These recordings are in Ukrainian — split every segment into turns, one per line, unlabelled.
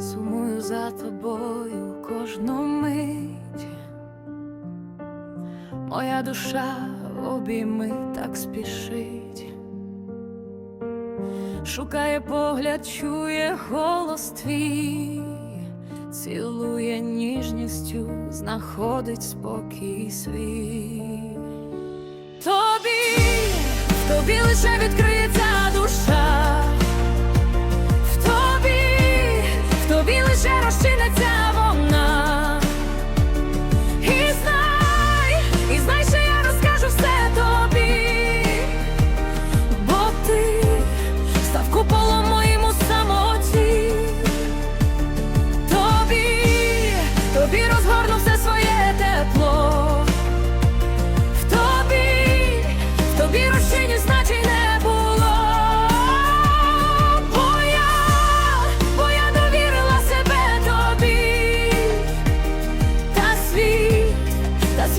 сумую за тобою кожну мить. Моя душа обійми так спішить, шукає погляд, чує голос твій, цілує ніжністю, знаходить спокій свій. Тобі, тобі лише відкриється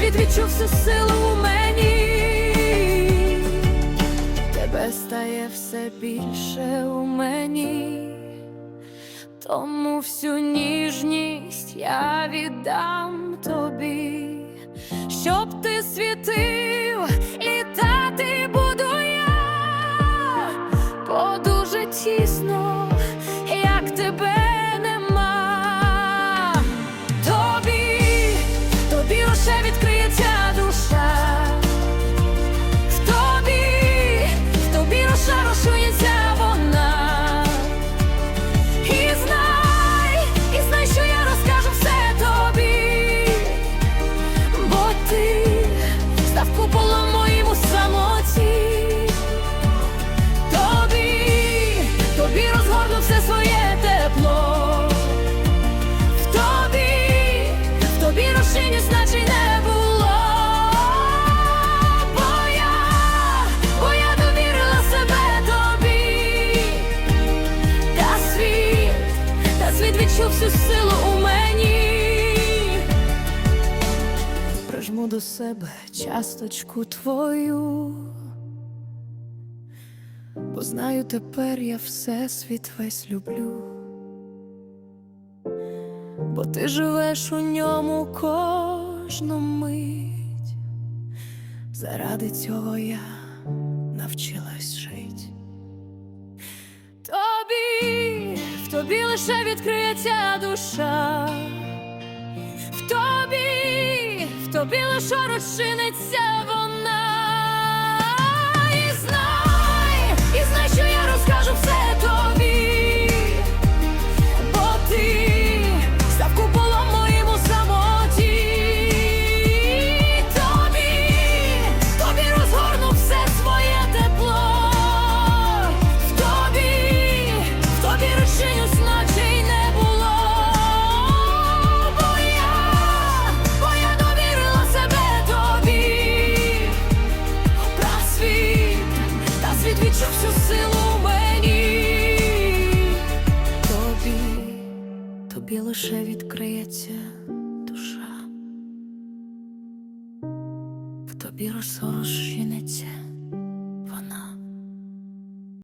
світ відчув всю силу у мені. Тебе стає все більше у мені. Тому всю ніжність я віддам тобі, щоб ти світив, літати буду я, бо дуже тісно, всю силу у мені. Прижму до себе часточку твою, бо знаю тепер я все світ весь люблю, бо ти живеш у ньому кожну мить. Заради цього я навчилась жить. Тобі, лише відкриється душа, в тобі, в тобі лише розчиниться вона. Тобі лише відкриється душа. В тобі розчиниться